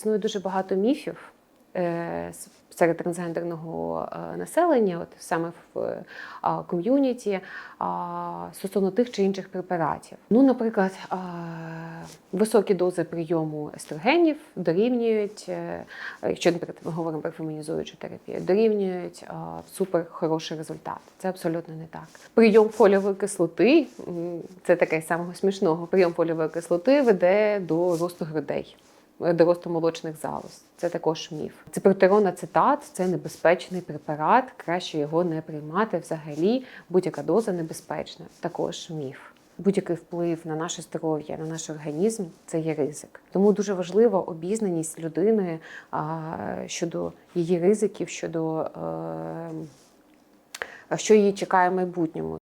існує дуже багато міфів е, серед трансгендерного е, населення, от саме в е, ком'юніті, стосовно тих чи інших препаратів. Ну, наприклад, високі дози прийому естрогенів дорівнюють, якщо, наприклад, ми говоримо про фемінізуючу терапію, дорівнюють супер хороший результат. Це абсолютно не так. Прийом фоліової кислоти це таке самого смішного. Прийом фоліової кислоти веде до росту грудей. Е, До росту молочних залоз. Це також міф. Ципротерон ацетат це небезпечний препарат, краще його не приймати взагалі. Будь-яка доза небезпечна. Також міф. Будь-який вплив на наше здоров'я, на наш організм це є ризик. Тому дуже важлива обізнаність людини щодо її ризиків, щодо е, що її чекає в майбутньому.